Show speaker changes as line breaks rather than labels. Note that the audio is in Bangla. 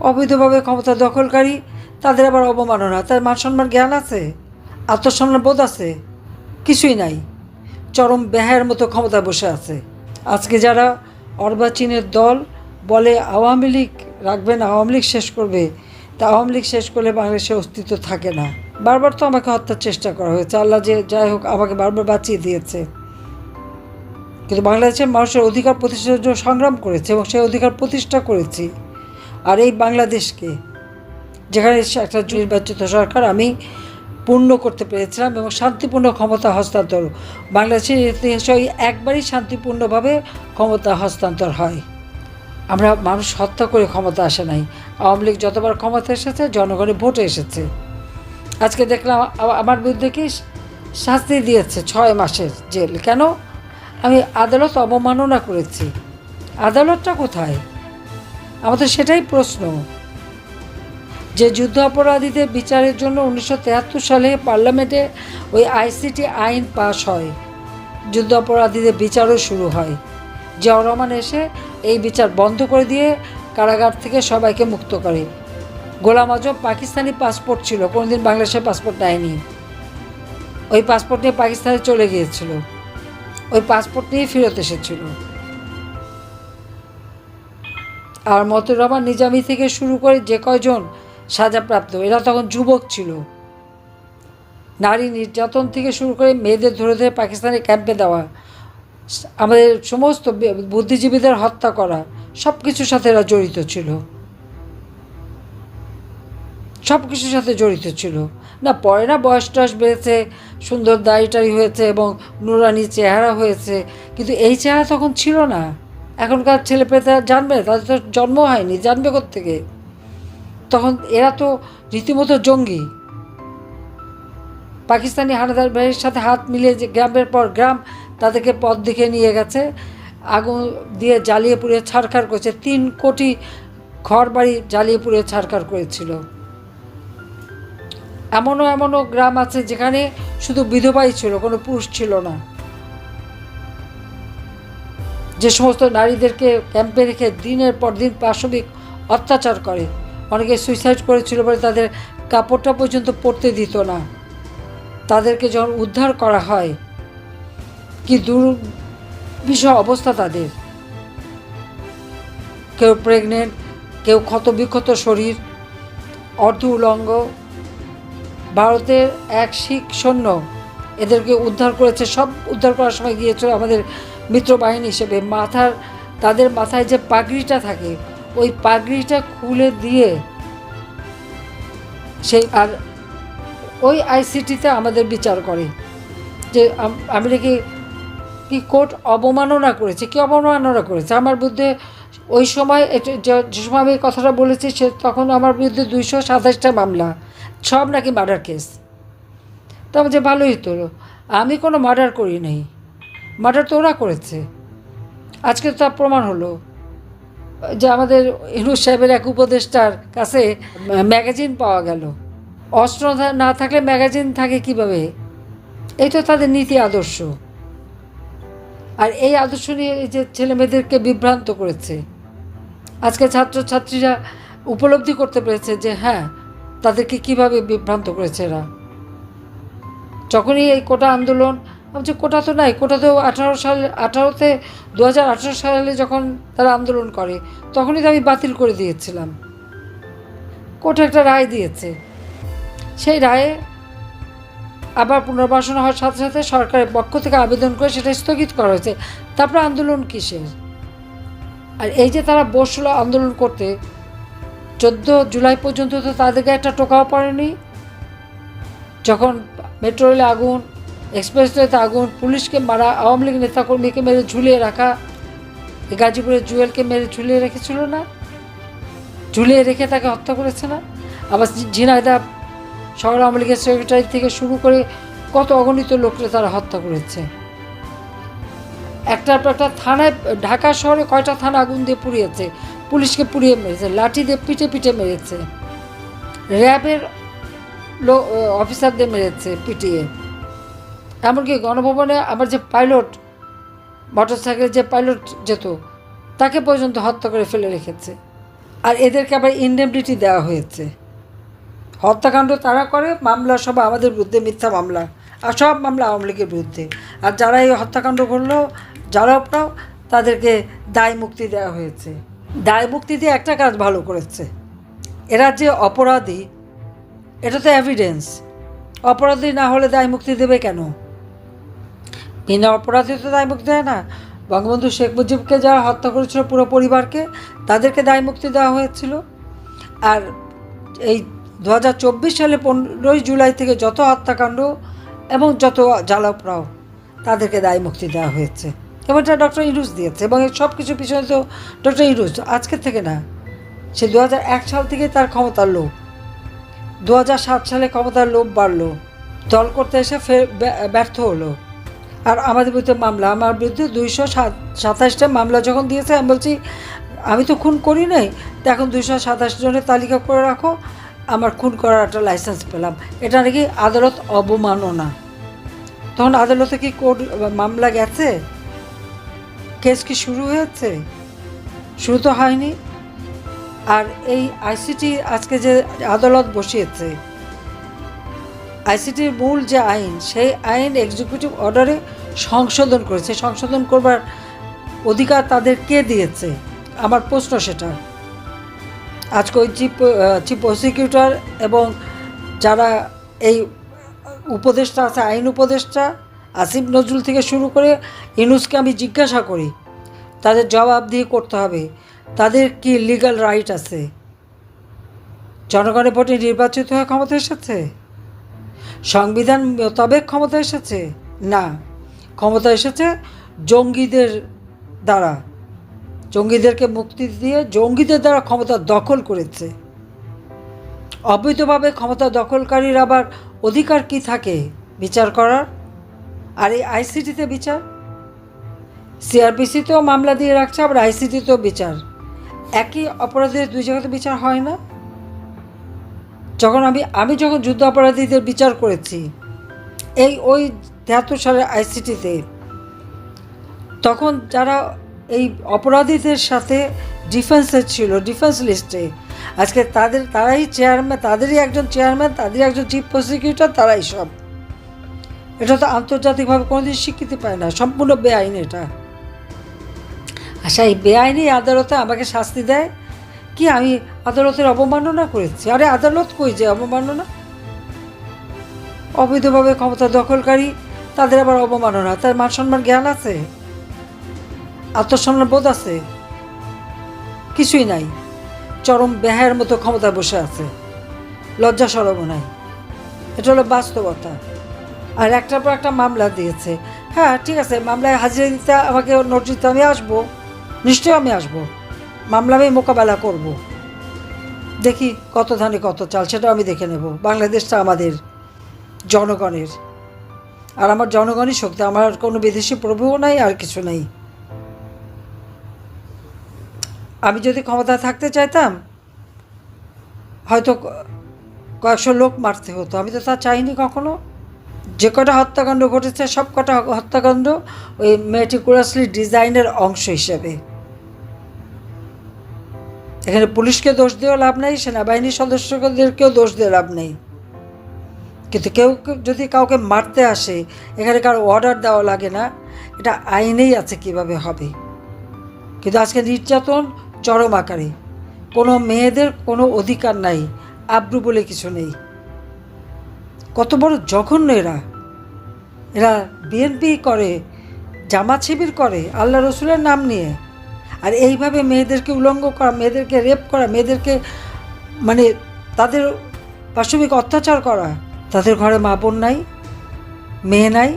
অবৈধভাবে ক্ষমতা দখলকারী, তাদের আবার অবমাননা। তার মান সম্মান জ্ঞান আছে? আত্মসম্মান বোধ আছে? কিছুই নাই। চরম ব্যাহের মতো ক্ষমতায় বসে আছে। আজকে যারা অর্বাচীনের দল বলে আওয়ামী লীগ রাখবেন আওয়ামী লীগ শেষ করবে, তা আওয়ামী লীগ শেষ করলে বাংলাদেশে অস্তিত্ব থাকে না। বারবার তো আমাকে হত্যার চেষ্টা করা হয়েছে। আল্লাহ যে যাই হোক আমাকে বারবার বাঁচিয়ে দিয়েছে। কিন্তু বাংলাদেশের মানুষের অধিকার প্রতিষ্ঠার জন্য সংগ্রাম করেছে এবং সেই অধিকার প্রতিষ্ঠা করেছি। আর এই বাংলাদেশকে, যেখানে একটা নির্বাচিত সরকার, আমি পূর্ণ করতে পেরেছিলাম এবং শান্তিপূর্ণ ক্ষমতা হস্তান্তর। বাংলাদেশের ইতিহাসে ওই একবারই শান্তিপূর্ণভাবে ক্ষমতা হস্তান্তর হয়। আমরা মানুষ হত্যা করে ক্ষমতা আসে নাই। আওয়ামী লীগ যতবার ক্ষমতা এসেছে জনগণের ভোটে এসেছে। আজকে দেখলাম আমার বিরুদ্ধে কি শাস্তি দিয়েছে ছয় মাসের জেল? কেন? আমি আদালত অবমাননা করেছি। আদালতটা কোথায়? আমাদের সেটাই প্রশ্ন। যে যুদ্ধ অপরাধীদের বিচারের জন্য উনিশশো সালে পার্লামেন্টে ওই আইসিটি আইন পাশ হয়। যুদ্ধ অপরাধীদের বিচারও শুরু হয়। জিয়াউর রহমান এসে এই বিচার বন্ধ করে দিয়ে কারাগার থেকে সবাইকে মুক্ত করে। গোলাম আজম পাকিস্তানি পাসপোর্ট ছিল, কোনোদিন বাংলাদেশের পাসপোর্ট নেয়নি। ওই পাসপোর্ট নিয়ে পাকিস্তানে চলে গিয়েছিল। ওই পাসপোর্ট নিয়ে ফেরত এসেছিল। আর মতুর রহমান নিজামি থেকে শুরু করে যে কয়জন সাজাপ্রাপ্ত এরা তখন যুবক ছিল। নারী নির্যাতন থেকে শুরু করে মেয়েদের ধরে ধরে পাকিস্তানের ক্যাম্পে দেওয়া, আমাদের সমস্ত বুদ্ধিজীবীদের হত্যা করা সব কিছুর সাথে এরা জড়িত ছিল। সব কিছুর সাথে জড়িত ছিল। না, পরে না বয়স টয়স বেড়েছে, সুন্দর দাড়িটারি হয়েছে এবং নুরানি চেহারা হয়েছে, কিন্তু এই চেহারা তখন ছিল না। এখনকার ছেলে পেতে জানবে, তাদের তো জন্ম হয়নি, জানবে থেকে তখন এরা তো রীতিমতো জঙ্গি। পাকিস্তানি হানাদার বাহিনীর সাথে হাত মিলিয়ে যে গ্রামের পর গ্রাম তাদেরকে পথ দেখে নিয়ে গেছে, আগুন দিয়ে জ্বালিয়ে পুড়িয়ে ছাড়খাড় করেছে, তিন কোটি ঘর বাড়ি জ্বালিয়ে পুড়িয়ে ছাড়খাড় করেছিল। এমনও এমনও গ্রাম আছে যেখানে শুধু বিধবাই ছিল, কোনো পুরুষ ছিল না। যে সমস্ত নারীদেরকে ক্যাম্পে রেখে দিনের পর দিন পাশবিক অত্যাচার করে। অনেকে সুইসাইড করেছিল বলে তাদের কাপড়টা পর্যন্ত পরতে দিত না। তাদেরকে যখন উদ্ধার করা হয়, কি দুর্বিষহ অবস্থা তাদের। কেউ প্রেগনেন্ট কেউ ক্ষতবিক্ষত শরীর অর্ধ উলঙ্গ ভারতের এক শিখ সৈন্য এদেরকে উদ্ধার করেছে, সব উদ্ধার করার সময় গিয়েছিল আমাদের মিত্র বাহিনী হিসেবে মাথার, তাদের মাথায় যে পাগড়িটা থাকে, ওই পাগড়িটা খুলে দিয়ে সেই, আর ওই আইসিটিতে আমাদের বিচার করে যে আমি নাকি কি কোর্ট অবমাননা করেছে, কি অবমাননা করেছে? আমার বিরুদ্ধে ওই সময় যে সময় আমি কথাটা বলেছি, সে তখন আমার বিরুদ্ধে দুইশো সাতাশটা মামলা, সব নাকি মার্ডার কেস। তবে যে ভালোই তো আমি কোনো মার্ডার করি নাই। মার্ডার তো ওরা করেছে। আজকে তো তার প্রমাণ হলো যে আমাদের হিরু সাহেবের এক উপদেষ্টার কাছে ম্যাগাজিন পাওয়া গেল। অস্ত্র না থাকলে ম্যাগাজিন থাকে কীভাবে? এই তো তাদের নীতি আদর্শ। আর এই আদর্শ নিয়ে যে ছেলে মেয়েদেরকে বিভ্রান্ত করেছে। আজকে ছাত্রছাত্রীরা উপলব্ধি করতে পেরেছে যে হ্যাঁ তাদেরকে কীভাবে বিভ্রান্ত করেছে এরা। যখনই এই কোটা আন্দোলন যে কোটা তো নাই, কোটা তো আঠারো সাল, আঠারোতে দু হাজার আঠারো সালে যখন তারা আন্দোলন করে, তখনই তো আমি বাতিল করে দিয়েছিলাম। কোর্ট একটা রায় দিয়েছে। সেই রায়ে আবার পুনর্বাসন হওয়ার সাথে সাথে সরকারের পক্ষ থেকে আবেদন করে সেটা স্থগিত করা হয়েছে। তারপরে আন্দোলন কিসের? আর এই যে তারা বসল আন্দোলন করতে, চোদ্দ জুলাই পর্যন্ত তো তাদেরকে একটা টোকাও পড়েনি। যখন মেট্রো রেলে আগুন এক্সপ্রেসওয়েতে আগুন পুলিশকে মারা, আওয়ামী লীগ নেতাকর্মীকে মেরে ঝুলিয়ে রাখা গাজীপুরের জুয়েলকে মেরে ঝুলিয়ে রেখেছিল না? ঝুলিয়ে রেখে তাকে হত্যা করেছে না? আবার ঝিনাইদা শহর আওয়ামী লীগের সেক্রেটারি থেকে শুরু করে কত অগণিত লোককে তারা হত্যা করেছে। একটার পর একটা থানায়, ঢাকা শহরে কয়টা থানা আগুন দিয়ে পুড়িয়েছে? পুলিশকে পুড়িয়ে মেরেছে, লাঠি দিয়ে পিঠে পিঠে মেরেছে, র্যাবের অফিসারদের মেরেছে, পিটিয়ে। এমনকি গণভবনে আমার যে পাইলট মোটর সাইকেলের যে পাইলট যেত, তাকে পর্যন্ত হত্যা করে ফেলে রেখেছে। আর এদেরকে আবার ইনডেমনিটি দেওয়া হয়েছে। হত্যাকাণ্ড তারা করে, মামলা সব আমাদের বিরুদ্ধে, মিথ্যা মামলা। আর সব মামলা আওয়ামী লীগের বিরুদ্ধে। আর যারা এই হত্যাকাণ্ড করল, যারা আপনাও তাদেরকে দায় মুক্তি দেওয়া হয়েছে। দায় মুক্তি দিয়ে একটা কাজ ভালো করেছে। এরা যে অপরাধী, এটা তো এভিডেন্স অপরাধী না হলে দায় মুক্তি দেবে কেন? বিনা অপরাধী তো দায় মুক্তি দেয় না। বঙ্গবন্ধু শেখ মুজিবকে যারা হত্যা করেছিল পুরো পরিবারকে, তাদেরকে দায় মুক্তি দেওয়া হয়েছিল। আর এই দু হাজার চব্বিশ সালে পনেরোই জুলাই থেকে যত হত্যাকাণ্ড এবং যত জ্বালাপ্রাও তাদেরকে দায় মুক্তি দেওয়া হয়েছে। এবং এটা ডক্টর ইরুজ দিয়েছে, এবং সব কিছু পিছনে তো ডক্টর ইরুজ, আজকের থেকে না, সে দু হাজার এক সাল থেকে তার ক্ষমতার লোভ। দু হাজার সাত সালে ক্ষমতার লোভ বাড়লো, দল করতে এসে ফের ব্য- ব্যর্থ হলো। আর আমাদের বিরুদ্ধে মামলা। আমার বিরুদ্ধে দুইশো সাতাশটা মামলা যখন দিয়েছে, আমি বলছি, আমি তো খুন করি নাই, তো এখন দুইশো সাতাশ জনের তালিকা করে রাখো, আমার খুন করার একটা লাইসেন্স পেলাম। এটা নাকি আদালত অবমাননা। তখন আদালতে কি কোর্ট মামলা গেছে? কেস কি শুরু হয়েছে? শুরু তো হয়নি। আর এই আইসিটি আজকে যে আদালত বসিয়েছে আইসিটির মূল যে আইন, সেই আইন এক্সিকিউটিভ অর্ডারে সংশোধন করেছে। সংশোধন করবার অধিকার তাদের কে দিয়েছে? আমার প্রশ্ন সেটা। আজকে ওই চিফ চিফ প্রসিকিউটর এবং যারা এই উপদেষ্টা আছে, আইন উপদেষ্টা, আসিফ নজরুল থেকে শুরু করে ইনুসকে আমি জিজ্ঞাসা করি, তাদের জবাব দিয়ে করতে হবে। তাদের কি লিগ্যাল রাইট আছে? জনগণের ভোটে নির্বাচিত হয়ে ক্ষমতা এসেছে? সংবিধান মোতাবেক ক্ষমতা এসেছে? না। ক্ষমতা এসেছে জঙ্গিদের দ্বারা। জঙ্গিদেরকে মুক্তি দিয়ে জঙ্গিদের দ্বারা ক্ষমতা দখল করেছে। অবৈধভাবে ক্ষমতা দখলকারীর আবার অধিকার কি থাকে বিচার করার? আর এই আইসিটিতে বিচার? সিআরপিসিতেও মামলা দিয়ে রাখছে, আবার আইসিটিতেও বিচার। একই অপরাধের দুই জায়গাতে বিচার হয় না? যখন আমি আমি যখন যুদ্ধ অপরাধীদের বিচার করেছি, এই ওই তেহাত্তর সালের আইসিটিতে তখন যারা এই অপরাধীদের সাথে ডিফেন্সে ছিল ডিফেন্স লিস্টে আজকে তাদের, তারাই চেয়ারম্যান তাদেরই একজন চেয়ারম্যান তাদেরই একজন চিফ প্রসিকিউটর তারাই সব। এটা তো আন্তর্জাতিকভাবে কোনোদিন স্বীকৃতি পায় না, সম্পূর্ণ বেআইন এটা। আচ্ছা এই বেআইনি আদালতে আমাকে শাস্তি দেয়? কি আমি আদালতের অবমাননা করেছি? আরে আদালত কই যে অবমাননা? অবৈধভাবে ক্ষমতা দখলকারী তাদের আবার অবমাননা, তার মান সম্মান জ্ঞান আছে? আত্মসম্মান বোধ আছে? কিছুই নাই। চরম বেহায়ের মতো ক্ষমতায় বসে আছে। লজ্জা সরম নাই। এটা হলো বাস্তবতা। আর একটার পর একটা মামলা দিয়েছে। হ্যাঁ ঠিক আছে, মামলায় হাজিরা দিতে আমাকে নোটিশ দিতে আমি আসব। নিশ্চয়ই আমি আসব। মামলা আমি মোকাবেলা করব। দেখি কত ধানে কত চাল, সেটাও আমি দেখে নেব। বাংলাদেশটা আমাদের, জনগণের। আর আমার জনগণই শক্তি, আমার কোনো বিদেশি প্রভুও নাই, আর কিছু নাই। আমি যদি ক্ষমতা থাকতে চাইতাম, হয়তো কয়েকশো লোক মারতে হতো। আমি তো তা চাইনি কখনো। যে কটা হত্যাকাণ্ড ঘটেছে, সব কটা হত্যাকাণ্ড ওই মেটিকুলাসলি ডিজাইনের অংশ হিসেবে। এখানে পুলিশকে দোষ দিয়েও লাভ নেই, সেনাবাহিনীর সদস্যদেরকেও দোষ দিয়ে লাভ নেই। কিন্তু কেউ যদি কাউকে মারতে আসে, এখানে কারও অর্ডার দেওয়া লাগে না, এটা আইনেই আছে কীভাবে হবে। কিন্তু আজকে নির্যাতন চরম আকারে। কোনো মেয়েদের কোনো অধিকার নাই, আব্রু বলে কিছু নেই। কত বড় জঘন্য এরা। এরা বিএনপি করে, জামাত শিবির করে, আল্লাহ রসুলের নাম নিয়ে। আর এইভাবে মেয়েদেরকে উলঙ্গ করা, মেয়েদেরকে রেপ করা, মেয়েদেরকে মানে তাদের পাশবিক অত্যাচার করা তাদের ঘরে মা বোন নাই মেয়ে নাই